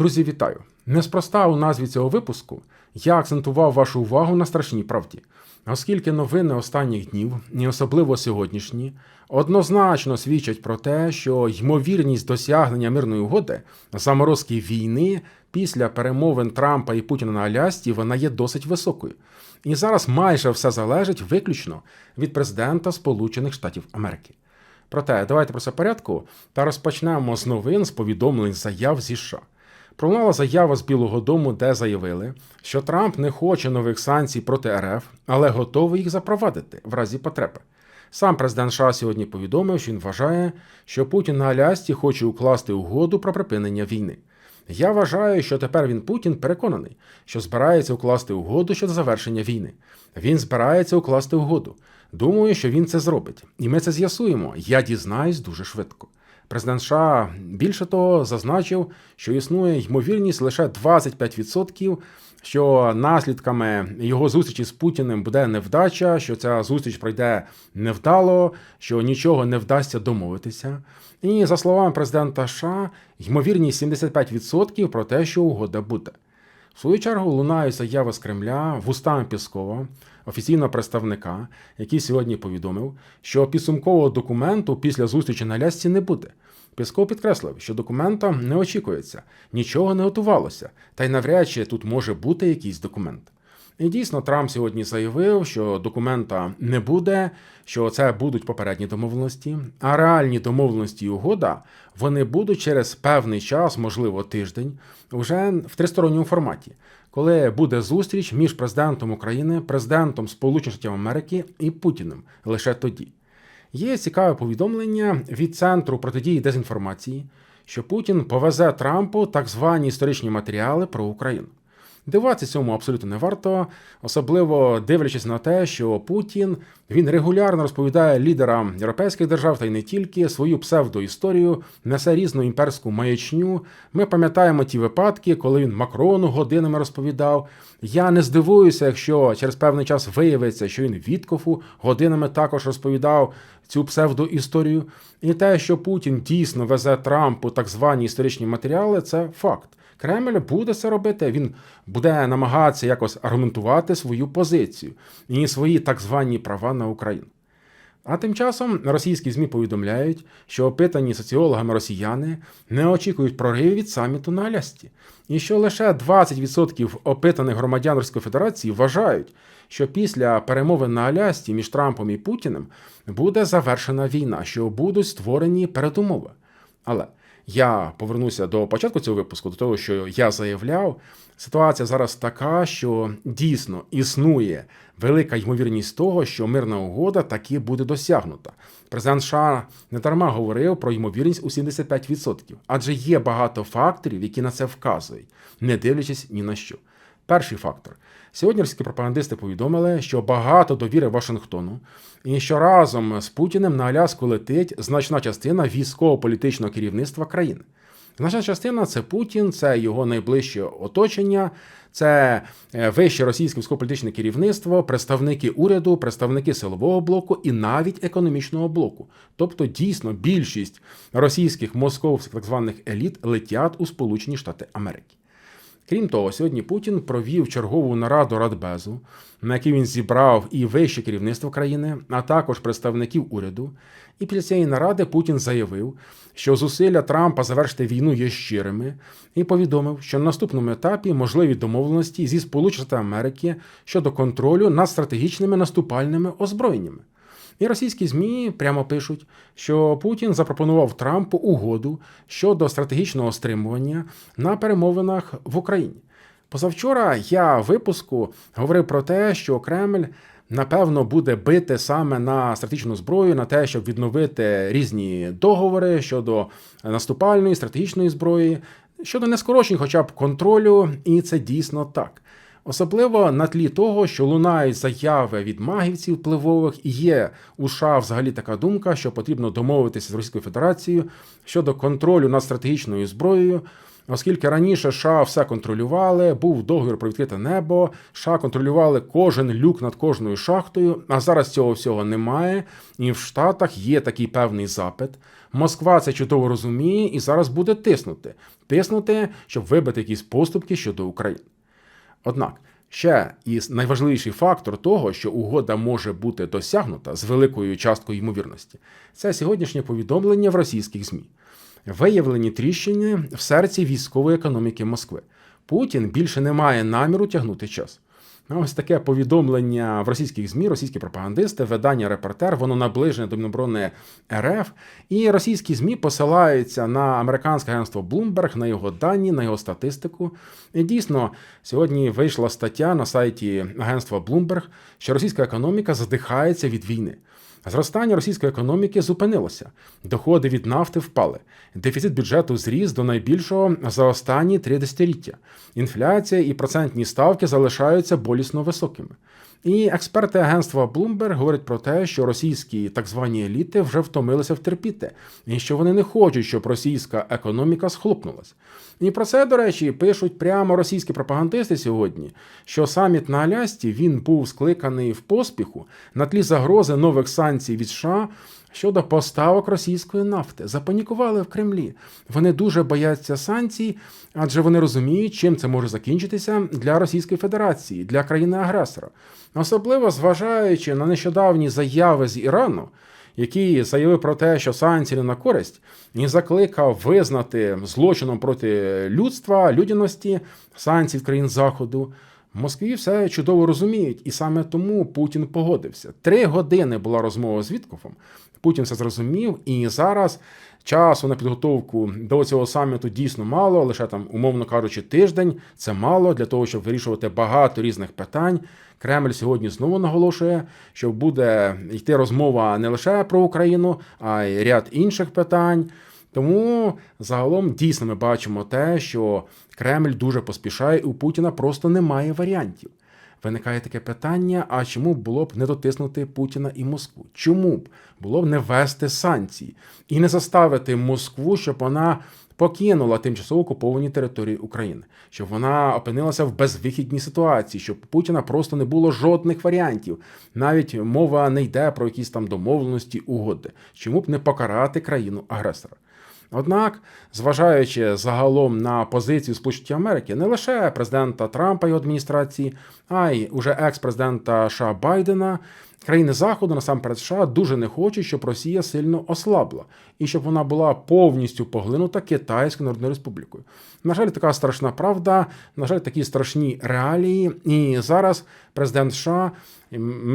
Друзі, вітаю! Неспроста у назві цього випуску я акцентував вашу увагу на страшній правді, оскільки новини останніх днів, і особливо сьогоднішні, однозначно свідчать про те, що ймовірність досягнення мирної угоди заморозки війни після перемовин Трампа і Путіна на Алясці вона є досить високою. І зараз майже все залежить виключно від президента Сполучених Штатів Америки. Проте давайте про це порядку та розпочнемо з новин з повідомлень заяв зі США. Пролунала заява з Білого Дому, де заявили, що Трамп не хоче нових санкцій проти РФ, але готовий їх запровадити в разі потреби. Сам президент США сьогодні повідомив, що він вважає, що Путін на Алясці хоче укласти угоду про припинення війни. Я вважаю, що тепер він Путін переконаний, що збирається укласти угоду щодо завершення війни. Він збирається укласти угоду. Думаю, що він це зробить, і ми це з'ясуємо. Я дізнаюсь дуже швидко. Президент США більше того зазначив, що існує ймовірність лише 25%, що наслідками його зустрічі з Путіним буде невдача, що ця зустріч пройде невдало, що нічого не вдасться домовитися. І за словами президента США, ймовірність 75% про те, що угода буде. В свою чергу лунають заяви з Кремля вустами Піскова, офіційного представника, який сьогодні повідомив, що підсумкового документу після зустрічі на Лясці не буде. Пісков підкреслив, що документа не очікується, нічого не готувалося, та й навряд чи тут може бути якийсь документ. І дійсно, Трамп сьогодні заявив, що документа не буде, що це будуть попередні домовленості, а реальні домовленості і угода вони будуть через певний час, можливо, тиждень, вже в тристоронньому форматі, коли буде зустріч між президентом України, президентом Сполучених Штатів Америки і Путіним лише тоді. Є цікаве повідомлення від центру протидії дезінформації, що Путін повезе Трампу так звані історичні матеріали про Україну. Дивуватися цьому абсолютно не варто, особливо дивлячись на те, що Путін він регулярно розповідає лідерам європейських держав та й не тільки свою псевдоісторію, несе різну імперську маячню. Ми пам'ятаємо ті випадки, коли він Макрону годинами розповідав. Я не здивуюся, якщо через певний час виявиться, що він Віткофу годинами також розповідав цю псевдоісторію. І те, що Путін дійсно везе Трампу так звані історичні матеріали, це факт. Кремль буде це робити, він буде намагатися якось аргументувати свою позицію і свої так звані права на Україну. А тим часом російські ЗМІ повідомляють, що опитані соціологами росіяни не очікують проривів від саміту на Алясці, і що лише 20% опитаних громадян Російської Федерації вважають, що після перемовин на Алясці між Трампом і Путіним буде завершена війна, що будуть створені передумови. Але я повернуся до початку цього випуску, до того, що я заявляв. Ситуація зараз така, що дійсно існує велика ймовірність того, що мирна угода таки буде досягнута. Президент США не дарма говорив про ймовірність у 75%, адже є багато факторів, які на це вказують, не дивлячись ні на що. Перший фактор. Сьогодні російські пропагандисти повідомили, що багато довіри Вашингтону, і що разом з Путіним на Аляску летить значна частина військово-політичного керівництва країни. Значна частина це Путін, це його найближче оточення, це е, вище російське військово-політичне керівництво, представники уряду, представники силового блоку і навіть економічного блоку. Тобто, дійсно, більшість російських московських так званих еліт летять у Сполучені Штати Америки. Крім того, сьогодні Путін провів чергову нараду Радбезу, на якій він зібрав і вище керівництво країни, а також представників уряду. І після цієї наради Путін заявив, що зусилля Трампа завершити війну є щирими, і повідомив, що на наступному етапі можливі домовленості зі Сполучених Америки щодо контролю над стратегічними наступальними озброєннями. І російські ЗМІ прямо пишуть, що Путін запропонував Трампу угоду щодо стратегічного стримування на перемовинах в Україні. Позавчора я в випуску говорив про те, що Кремль. Напевно, буде бити саме на стратегічну зброю, на те, щоб відновити різні договори щодо наступальної стратегічної зброї, щодо нескорочень, хоча б контролю, і це дійсно так. Особливо на тлі того, що лунають заяви від магівців впливових, і є у США взагалі така думка, що потрібно домовитися з Російською Федерацією щодо контролю над стратегічною зброєю. Оскільки раніше США все контролювали, був договір про відкрите небо, США контролювали кожен люк над кожною шахтою, а зараз цього всього немає. І в Штатах є такий певний запит. Москва це чудово розуміє і зараз буде тиснути, тиснути, щоб вибити якісь поступки щодо України. Однак. Ще і найважливіший фактор того, що угода може бути досягнута з великою часткою ймовірності, це сьогоднішнє повідомлення в російських ЗМІ. Виявлені тріщини в серці військової економіки Москви. Путін більше не має наміру тягнути час. Ось таке повідомлення в російських ЗМІ, російські пропагандисти, видання Репортер, воно наближене до Міноборони РФ. І російські ЗМІ посилаються на американське агентство Bloomberg, на його дані, на його статистику. І дійсно, сьогодні вийшла стаття на сайті агентства Bloomberg, що російська економіка задихається від війни. Зростання російської економіки зупинилося, доходи від нафти впали, дефіцит бюджету зріс до найбільшого за останні три десятиліття. Інфляція і процентні ставки залишаються болісно високими. І експерти агентства Bloomberg говорять про те, що російські так звані еліти вже втомилися втерпіти, і що вони не хочуть, щоб російська економіка схлопнулась. І про це, до речі, пишуть прямо російські пропагандисти сьогодні, що саміт на Алясці він був скликаний в поспіху на тлі загрози нових санкцій від США щодо поставок російської нафти. Запанікували в Кремлі. Вони дуже бояться санкцій, адже вони розуміють, чим це може закінчитися для Російської Федерації, для країни-агресора. Особливо зважаючи на нещодавні заяви з Ірану, який заявив про те, що санкції не на користь, і закликав визнати злочином проти людства, людяності санкцій країн Заходу. Москві все чудово розуміють, і саме тому Путін погодився. Три години була розмова з Віткофом. Путін все зрозумів, і зараз часу на підготовку до цього саміту дійсно мало, лише там, умовно кажучи, тиждень. Це мало для того, щоб вирішувати багато різних питань. Кремль сьогодні знову наголошує, що буде йти розмова не лише про Україну, а й ряд інших питань. Тому загалом дійсно ми бачимо те, що Кремль дуже поспішає, і у Путіна просто немає варіантів. Виникає таке питання: а чому було б не дотиснути Путіна і Москву? Чому б було б не ввести санкції і не заставити Москву, щоб вона покинула тимчасово окуповані території України, щоб вона опинилася в безвихідній ситуації, щоб Путіна просто не було жодних варіантів. Навіть мова не йде про якісь там домовленості, угоди. Чому б не покарати країну агресора? Однак, зважаючи загалом на позицію Сполучених Америки, не лише президента Трампа і адміністрації, а й уже екс-президента США Байдена, країни Заходу, насамперед США, дуже не хочуть, щоб Росія сильно ослабла і щоб вона була повністю поглинута Китайською Народною Республікою. На жаль, така страшна правда, на жаль, такі страшні реалії. І зараз президент США,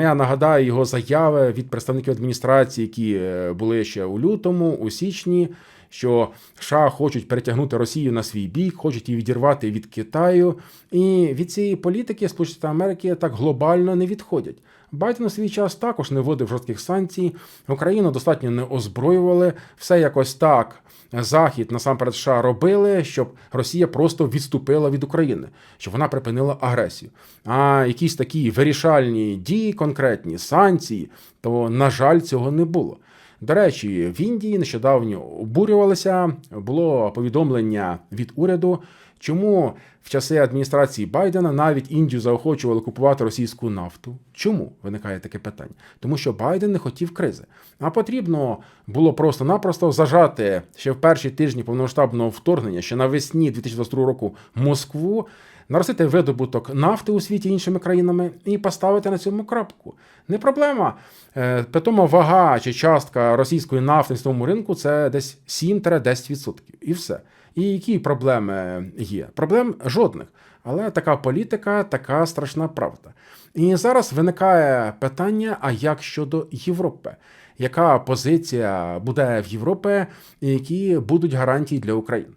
я нагадаю його заяви від представників адміністрації, які е, були ще у лютому, у січні що США хочуть перетягнути Росію на свій бік, хочуть її відірвати від Китаю. І від цієї політики Сполучені Америки так глобально не відходять. Байден у свій час також не вводив жорстких санкцій. Україну достатньо не озброювали. Все якось так. Захід насамперед США робили, щоб Росія просто відступила від України, щоб вона припинила агресію. А якісь такі вирішальні дії, конкретні санкції, то на жаль, цього не було. До речі, в Індії нещодавно обурювалися. Було повідомлення від уряду, чому в часи адміністрації Байдена навіть Індію заохочували купувати російську нафту. Чому виникає таке питання? Тому що Байден не хотів кризи. А потрібно було просто-напросто зажати ще в перші тижні повномасштабного вторгнення, ще навесні 2022 року Москву наростити видобуток нафти у світі іншими країнами і поставити на цьому крапку. Не проблема. Е, питома вага чи частка російської нафти на світовому ринку це десь 7-10%. І все. І які проблеми є? Проблем жодних. Але така політика, така страшна правда. І зараз виникає питання: а як щодо Європи? Яка позиція буде в Європі, і які будуть гарантії для України?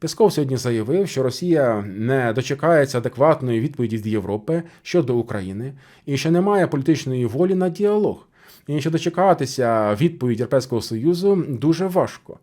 Песков сьогодні заявив, що Росія не дочекається адекватної відповіді від Європи щодо України і що немає політичної волі на діалог. І що дочекатися відповіді Європейського Союзу дуже важко.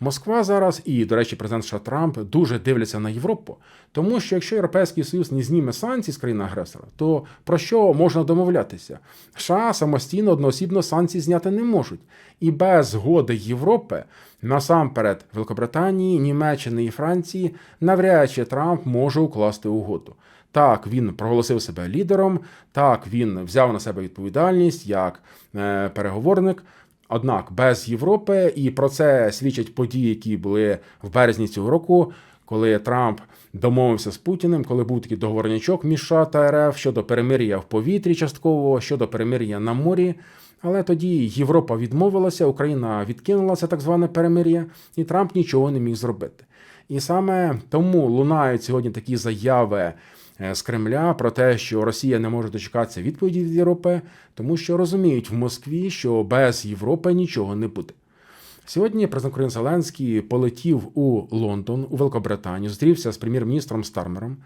Москва зараз і, до речі, президент США Трамп дуже дивляться на Європу, тому що якщо Європейський Союз не зніме санкцій з країни агресора, то про що можна домовлятися? США самостійно одноосібно санкції зняти не можуть. І без згоди Європи, насамперед Великобританії, Німеччини і Франції, навряд чи Трамп може укласти угоду. Так, він проголосив себе лідером, так він взяв на себе відповідальність як е, переговорник. Однак без Європи, і про це свідчать події, які були в березні цього року, коли Трамп домовився з Путіним, коли був такий договорнячок між США та РФ щодо перемир'я в повітрі частково, щодо перемир'я на морі. Але тоді Європа відмовилася, Україна відкинула це так зване перемир'я, і Трамп нічого не міг зробити. І саме тому лунають сьогодні такі заяви з Кремля про те, що Росія не може дочекатися відповіді від Європи, тому що розуміють в Москві, що без Європи нічого не буде. Сьогодні президент України Зеленський полетів у Лондон, у Великобританію, зустрівся з прем'єр-міністром Стармером.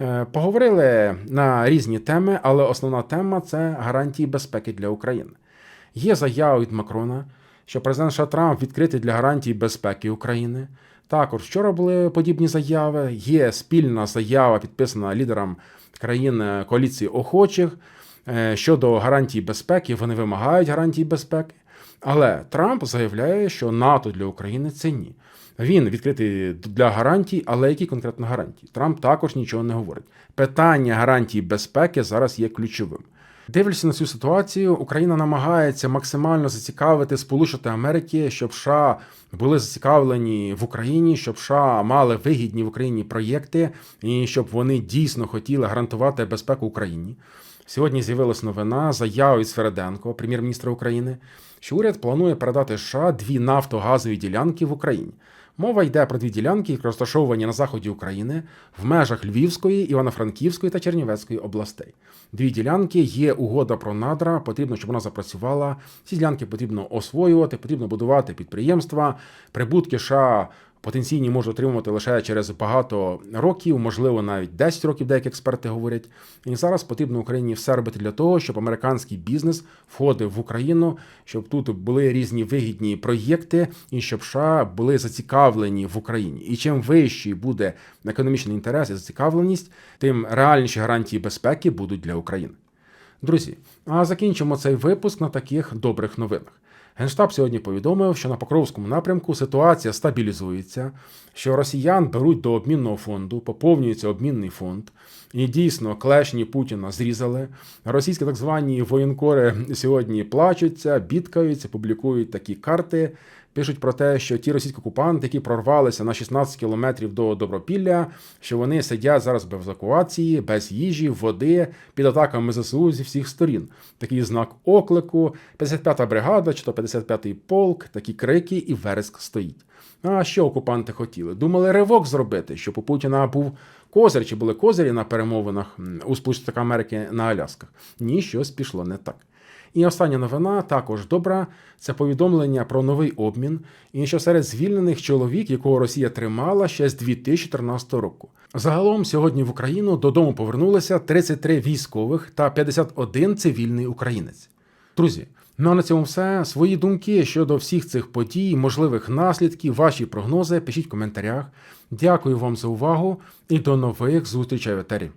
Е, Поговорили на різні теми, але основна тема це гарантії безпеки для України. Є заява від Макрона, що президент США Трамп відкритий для гарантій безпеки України. Також вчора були подібні заяви. Є спільна заява, підписана лідерам країн е, коаліції охочих е, щодо гарантій безпеки. Вони вимагають гарантій безпеки. Але Трамп заявляє, що НАТО для України це ні. Він відкритий для гарантій, але які конкретно гарантії? Трамп також нічого не говорить. Питання гарантій безпеки зараз є ключовим. Дивлячись на цю ситуацію, Україна намагається максимально зацікавити Сполучені Америки, щоб США були зацікавлені в Україні, щоб США мали вигідні в Україні проєкти, і щоб вони дійсно хотіли гарантувати безпеку Україні. Сьогодні з'явилась новина, заява від Свереденко, прем'єр-міністра України, що уряд планує передати США дві нафтогазові ділянки в Україні. Мова йде про дві ділянки, які розташовані на заході України в межах Львівської, Івано-Франківської та Чернівецької областей. Дві ділянки є угода про надра. Потрібно, щоб вона запрацювала. Ці ділянки потрібно освоювати, потрібно будувати підприємства, прибутки США. Потенційні можуть отримувати лише через багато років, можливо, навіть 10 років, деякі експерти говорять. І зараз потрібно Україні все робити для того, щоб американський бізнес входив в Україну, щоб тут були різні вигідні проєкти, і щоб США були зацікавлені в Україні. І чим вищий буде економічний інтерес і зацікавленість, тим реальніші гарантії безпеки будуть для України. Друзі, а закінчимо цей випуск на таких добрих новинах. Генштаб сьогодні повідомив, що на Покровському напрямку ситуація стабілізується, що росіян беруть до обмінного фонду, поповнюється обмінний фонд. І дійсно клешні Путіна зрізали. Російські так звані воєнкори сьогодні плачуться, бідкаються, публікують такі карти. Пишуть про те, що ті російські окупанти, які прорвалися на 16 кілометрів до Добропілля, що вони сидять зараз без евакуації, без їжі, води, під атаками ЗСУ зі всіх сторін. Такий знак оклику, 55-та бригада чи то 55-й полк, такі крики і вереск стоїть. А що окупанти хотіли? Думали ривок зробити, щоб у Путіна був козир, чи були козирі на перемовинах у Сполучених Америки на Алясках. Ні, щось пішло не так. І остання новина також добра. Це повідомлення про новий обмін, і що серед звільнених чоловік, якого Росія тримала ще з 2014 року. Загалом сьогодні в Україну додому повернулися 33 військових та 51 цивільний українець. Друзі, ну а на цьому все. Свої думки щодо всіх цих подій, можливих наслідків, ваші прогнози пишіть в коментарях. Дякую вам за увагу і до нових зустрічей в етері.